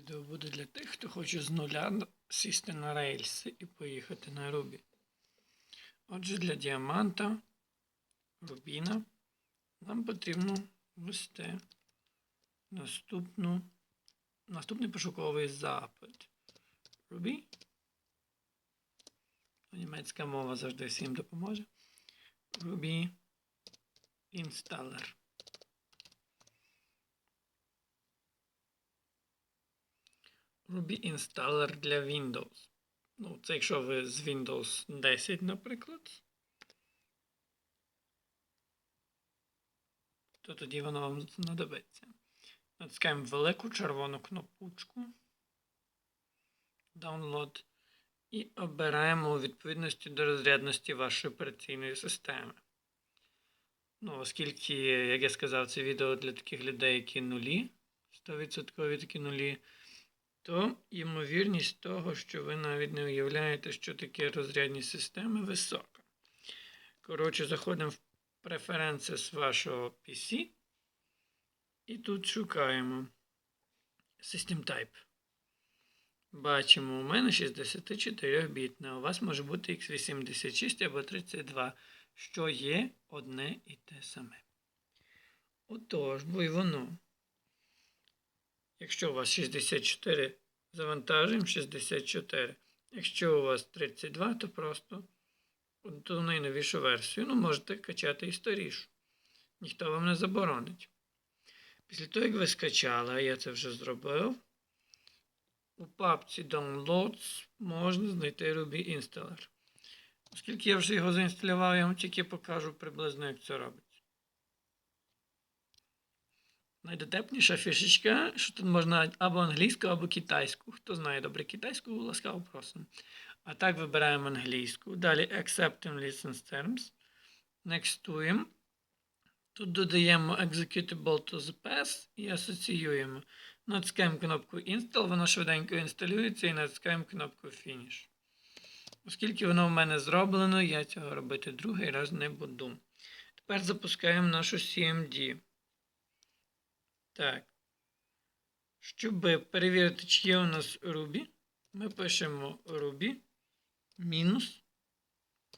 Відео буде для тих, хто хоче з нуля сісти на рельси і поїхати на Рубі. Отже, для діаманта Рубіна нам потрібно ввести наступну, наступний пошуковий запит. Рубі. Німецька мова завжди всім допоможе. Ruby Installer. Ruby Installer для Windows. Ну, це якщо ви з Windows 10, наприклад. То тоді воно вам знадобиться. Натискаємо велику червону кнопочку. Download. І обираємо у відповідності до розрядності вашої операційної системи. Ну, оскільки, як я сказав, це відео для таких людей, які нулі, 100% такі нулі, то ймовірність того, що ви навіть не уявляєте, що таке розрядні системи, висока. Коротше, заходимо в преференції вашого PC і тут шукаємо System Type. Бачимо, у мене 64-бітна, у вас може бути x86 або 32, що є одне і те саме. Отож, бо й воно. Якщо у вас 64, завантажуємо 64. Якщо у вас 32, то просто ту найновішу версію. Ну, можете качати і старішу. Ніхто вам не заборонить. Після того, як ви скачали, а я це вже зробив. У папці Downloads можна знайти Ruby Installer. Оскільки я вже його заінсталював, я вам тільки покажу приблизно, як це робиться. Найдотепніша фішечка, що тут можна або англійську, або китайську. Хто знає добре китайську, ласкаво просимо. А так вибираємо англійську. Далі Accepting License Terms. Nextуємо. Тут додаємо Executable to the Path і асоціюємо. Натискаємо кнопку Install, воно швиденько інсталюється і натискаємо кнопку Finish. Оскільки воно в мене зроблено, я цього робити другий раз не буду. Тепер запускаємо нашу CMD. Так. Щоб перевірити, чи є у нас Ruby, ми пишемо Ruby мінус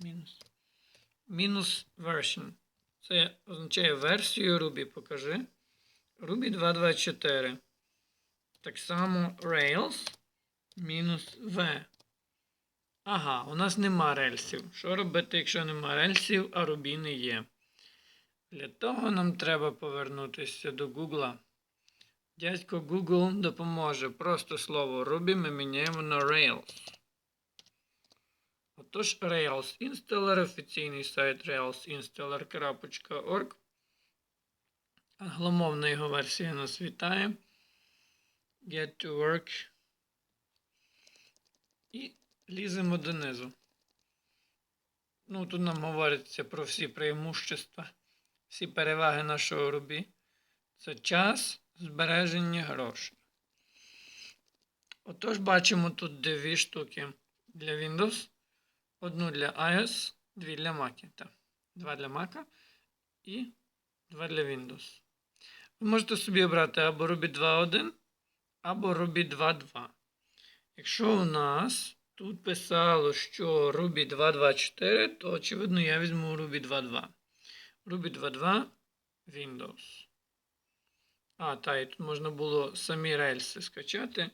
мінус, мінус version. Це означає версію Ruby. Покажи. Ruby 2.2.4. Так само Rails мінус V. Ага, у нас нема рельсів. Що робити, якщо нема рельсів, а Ruby не є? Для того нам треба повернутися до Google. Дядько Google допоможе. Просто слово Ruby ми міняємо на Rails. Отож, Rails Installer, офіційний сайт railsinstaller.org. Англомовна його версія нас вітає. Get to work. І ліземо донизу. Ну, тут нам говориться про всі преимущества, всі переваги нашого Ruby. Це час збереження грошей. Отож, бачимо тут дві штуки для Windows. Одну для iOS, дві для Mac. Так. Два для Mac і два для Windows. Ви можете собі обрати або Ruby 2.1, або Ruby 2.2. Якщо у нас тут писало, що Ruby 2.2.4, то очевидно я візьму Ruby 2.2. Ruby 2.2 Windows. А, та, і тут можна було самі рельси скачати.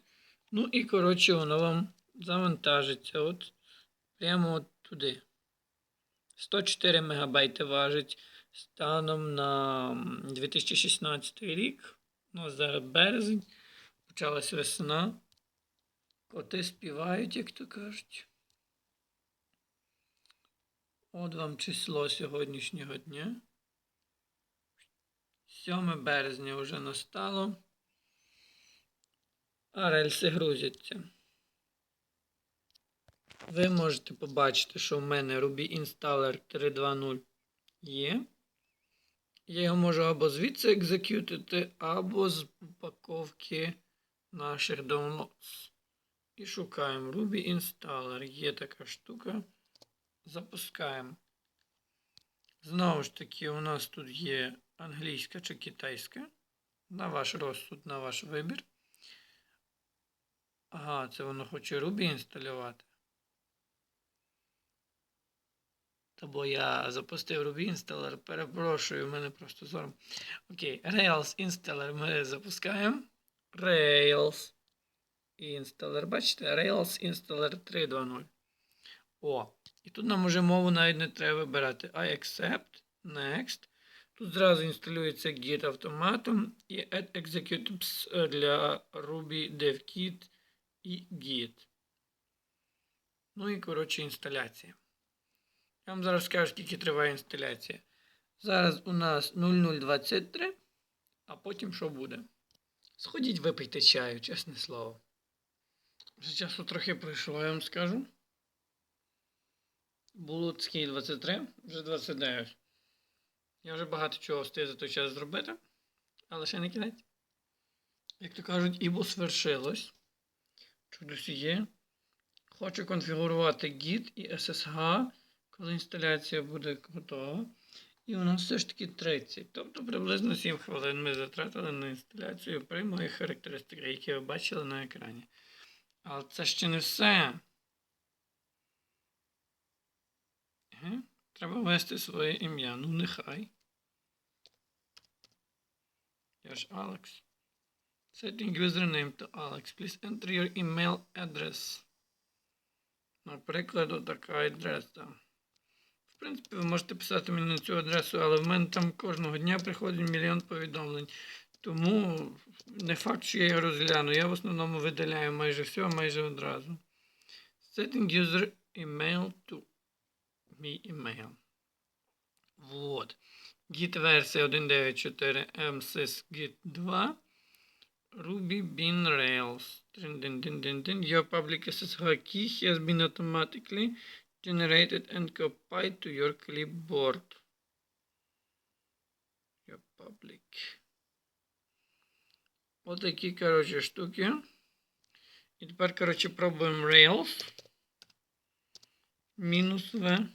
Ну і, коротше, воно вам завантажиться. От прямо от туди. 104 МБ важить станом на 2016 рік. Ну, зараз березень. Почалась весна. Коти співають, як то кажуть. От вам число сьогоднішнього дня. 7 березня вже настало. А рельси грузяться. Ви можете побачити, що в мене Ruby Installer 3.2.0 є. Я його можу або звідси екзекютити, або з упаковки наших downloads. І шукаємо Ruby Installer. Є така штука. Запускаємо. Знову ж таки, у нас тут є англійська чи китайська. На ваш розсуд, на ваш вибір. Ага, це воно хоче Ruby інсталювати. Та бо я запустив Ruby інсталер, перепрошую, в мене просто зором. Окей, Rails інсталер ми запускаємо. Rails інсталер. Бачите, Rails інсталер 3.2.0. О, і тут нам уже мову навіть не треба вибирати. I accept, next. Тут зразу інсталюється Git автоматом і add executives е, для Ruby DevKit і Git. Ну і, коротше, інсталяція. Я вам зараз скажу, скільки триває інсталяція. Зараз у нас 0023, а потім що буде? Сходіть випийте чаю, чесне слово. Вже часу трохи пройшло, я вам скажу. Було скільки 23, вже 29. Я вже багато чого встиг за той час зробити, але ще не кінець. Як то кажуть, ібо свершилось. Чудо є. Хочу конфігурувати Git і SSH, коли інсталяція буде готова. І у нас все ж таки 30. Тобто приблизно 7 хвилин ми затратили на інсталяцію при моїх характеристиках, які ви бачили на екрані. Але це ще не все. Треба ввести своє ім'я. Ну, нехай. Ж Alex. Setting username to Alex. Please enter your email address. Наприклад, така адреса. В принципі, ви можете писати мені на цю адресу, але в мене там кожного дня приходить мільйон повідомлень. Тому не факт, що я його розгляну. Я в основному видаляю майже все, майже одразу. Setting user email to мій email. Вот. Git версія 1.9.4 MSys Git 2. Ruby Bean Rails. Your public SSH key has been automatically generated and copied to your clipboard. Your public. Отакі, коротше, штуки. І тепер, коротше, пробуємо Rails. Мінус V.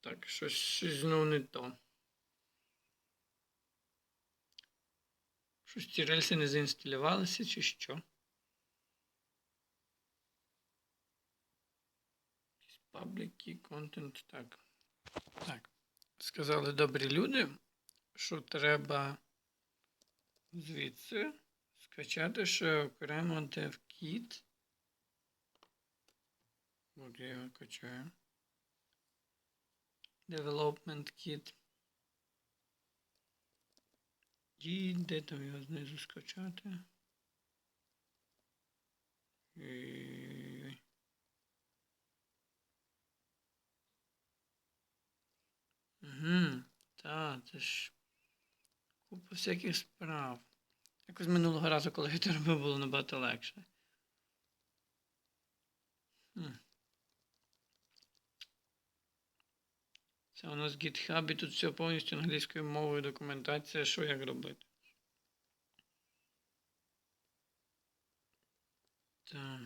Так, щось, щось знову не то. Щось ці рельси не заінсталювалися, чи що? Key content. Так. Так. Сказали добрі люди, що треба звідси скачати ще окремо DevKit. От я його качаю. Development Kit. І де там його знизу скачати? Ой-ой-ой. Угу, так, це ж купа всяких справ. Якось минулого разу, коли я це робив, було набагато легше. Хм. Це у нас GitHub і тут все повністю англійською мовою документація, що як робити. Так.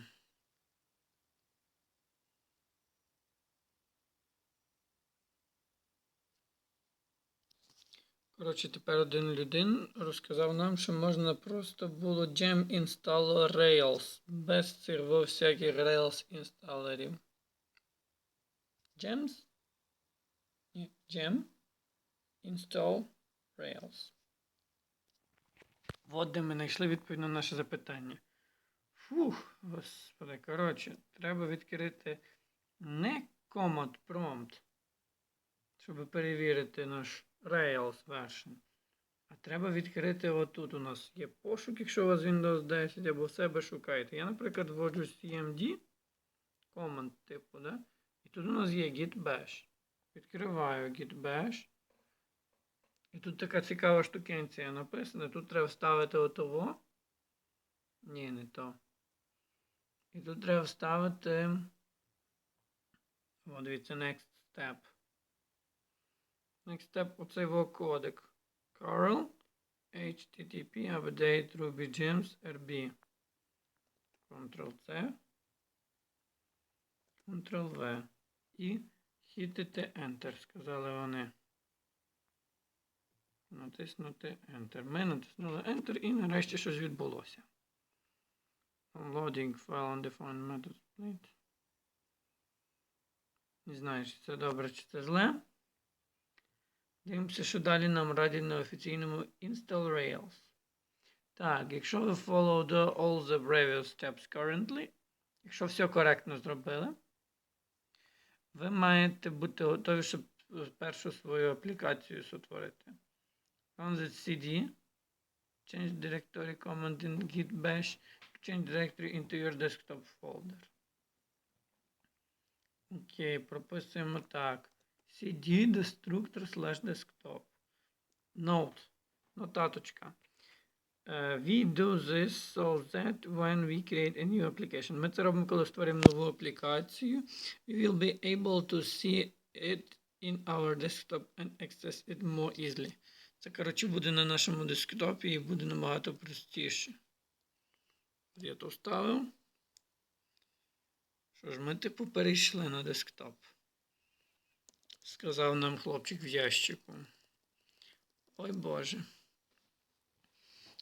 Коротше, тепер один людин розказав нам, що можна просто було gem install Rails без цих всяких Rails інсталерів. Gems? Gem install Rails. От де ми знайшли відповідь на наше запитання. Фух, господи, коротше, треба відкрити не command prompt, щоб перевірити наш Rails version. А треба відкрити отут. У нас є пошук, якщо у вас Windows 10 або в себе шукаєте. Я, наприклад, вводжу CMD, command типу, да? і тут у нас є git bash. Відкриваю git bash. І тут така цікава штукенція написана. Тут треба вставити отого. Ні, не то. І тут треба вставити. О, дивіться, next step. Next step оцей його кодек. Curl HTTP update Ruby Gems RB. Ctrl-C. Ctrl-V. І хітити Enter, сказали вони. натиснути Enter. Ми натиснули Enter і нарешті щось відбулося. Loading file undefined method split. Не знаю, чи це добре, чи це зле. Дивимося, що далі нам радять на офіційному Install Rails. Так, якщо ви follow the, all the previous steps currently, якщо все коректно зробили, ви маєте бути готові, щоб першу свою аплікацію сотворити. The cd, change directory command in git bash, change directory into your desktop folder. Окей, прописуємо так. cd destructor slash desktop. Note. Нотаточка. Uh, we do this so that when we create a new application. Ми це робимо, коли створимо нову аплікацію. We will be able to see it in our desktop and access it more easily. Це, коротше, буде на нашому десктопі і буде набагато простіше. Я то вставив. Що ж, ми типу перейшли на десктоп. Сказав нам хлопчик в ящику. Ой Боже.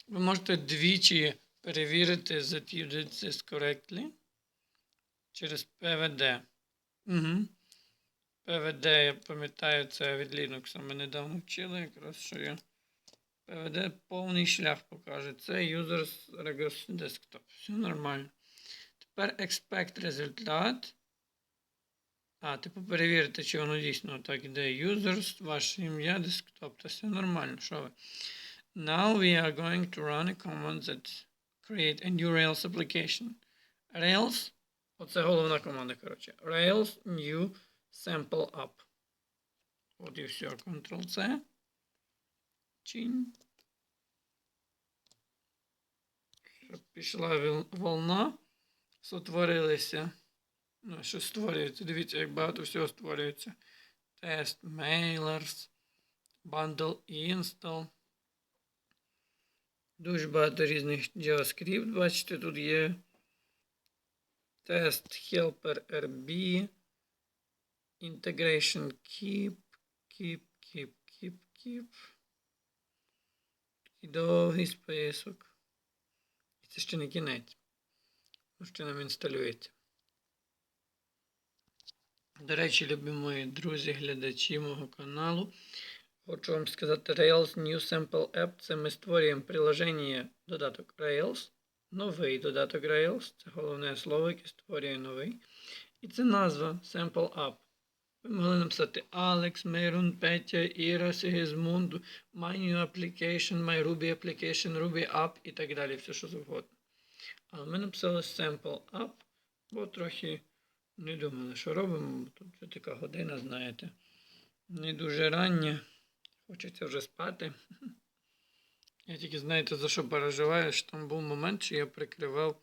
Ви можете двічі перевірити, that you this correctly через PVD. Угу. PVD, я пам'ятаю, це від Linux. Ми недавно вчили, якраз що я. PVD повний шлях покаже. Це Users Regos Desktop. Все нормально. Тепер expect результат. А, типу перевірити, чи воно дійсно так іде. Users, ваше ім'я, десктоп. Та все нормально. Що ви? Now we are going to run a command that create a new Rails application. Rails, оце головна команда, коротше. Rails new sample up. От і все. Ctrl-C. Чинь. Щоб пішла волна. Сотворилися. Ну, що створюється? Дивіться, як багато всього створюється. Тест, mailers, bundle install. Дуже багато різних JavaScript. Бачите, тут є тест helper RB, integration keep, keep, keep, keep, keep. І довгий список. І це ще не кінець. Ще нам інсталюється. До речі, любі мої друзі, глядачі мого каналу. Хочу вам сказати, Rails New Sample App це ми створюємо приложення додаток Rails, новий додаток Rails. Це головне слово, яке створює новий. І це назва Sample App. Ви могли написати Alex, Мейрун, Петя, Іра, Сигізмунд, My New Application, My Ruby Application, Ruby App і так далі, все що завгодно. Але ми написали Sample App, бо трохи не думали, що робимо. Тут така година, знаєте, не дуже рання. Хочеться вже спати. Я тільки знаєте, за що переживаю, що там був момент, що я прикривав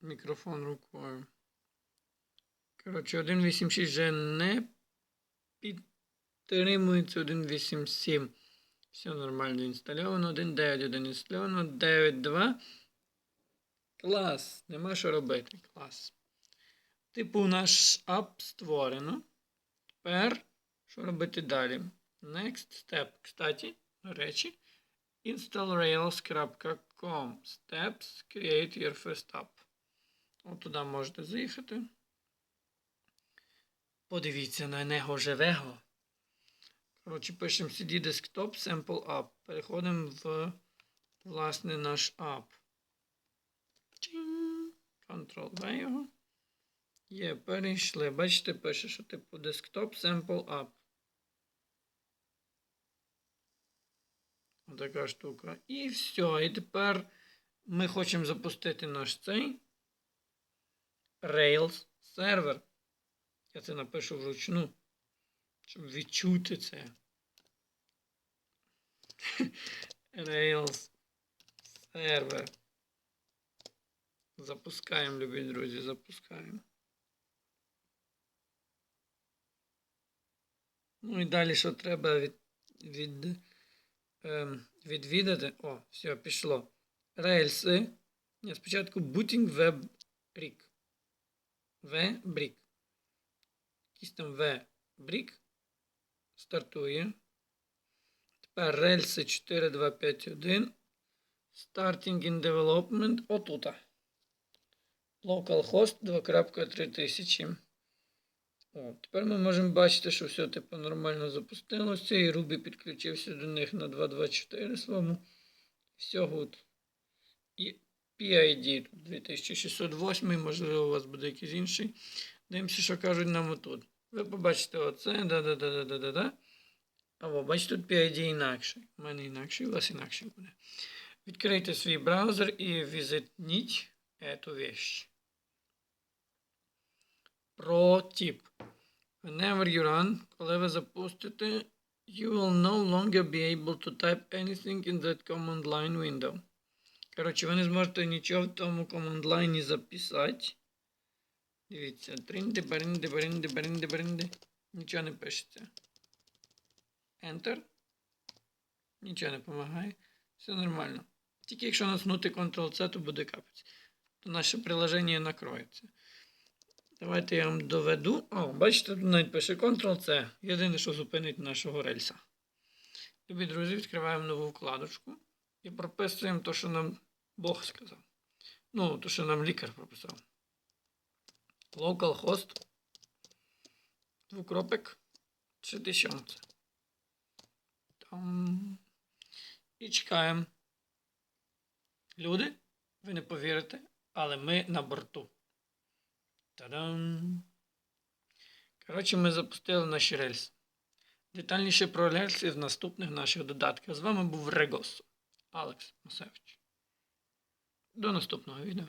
мікрофон рукою. Коротше, 1.8.6 вже не підтримується 1.8.7. Все нормально інстальовано. 1.9.1 інстальовано. 9.2. Клас. Нема що робити. Клас. Типу, наш ап створено. Тепер, що робити далі? Next step. Кстати, речі. installrails.com Steps Create your first app. От туди можете заїхати. Подивіться на нього живего. Коротше, пишемо CD Desktop Sample App. Переходимо в власне наш app. Ctrl-V його. Є, перейшли. Бачите, пише, що типу Desktop Sample App. Така штука. І все. І тепер ми хочемо запустити наш цей Rails сервер. Я це напишу вручну, щоб відчути це. Rails сервер. Запускаємо, любі друзі, запускаємо. Ну і далі що треба від, від відвідати. О, все, пішло. Рельси. Ні, спочатку Booting Web Brick. В Brick. Якийсь там В Brick. Стартує. Тепер рельси 4251. Starting in development. Отута. Localhost 2.3000. О, тепер ми можемо бачити, що все типу нормально запустилося. І Ruby підключився до них на 2.2.4 своєму. Все гуд. І PID тут 2608, можливо, у вас буде якийсь інший. Дивимося, що кажуть нам отут. Ви побачите оце, да-да-да-да-да-да. Або бачите, тут PID інакший. У мене інакший, у вас інакший буде. Відкрийте свій браузер і візитніть эту вещь. Про тип. Whenever you run, коли ви запустите, you will no longer be able to type anything in that command line window. Коротше, ви не зможете нічого в тому command line записати. Дивіться, тринди, баринди, баринди, баринди, баринди. Нічого не пишеться. Enter. Нічого не допомагає. Все нормально. Тільки якщо наснути Ctrl-C, то буде капець. То наше приложення накроється. Давайте я вам доведу. О, бачите, тут навіть пише Ctrl-C. Єдине, що зупинить нашого рельса. Любі друзі, відкриваємо нову вкладочку і прописуємо те, що нам Бог сказав. Ну, то, що нам лікар прописав. Localhost. Двукропик. 3000. Там. І чекаємо. Люди, ви не повірите, але ми на борту. Та-дам! Коротше, ми запустили наші рельси. Детальніше про рельси в наступних наших додатках. З вами був Регос Алекс Масевич. До наступного відео.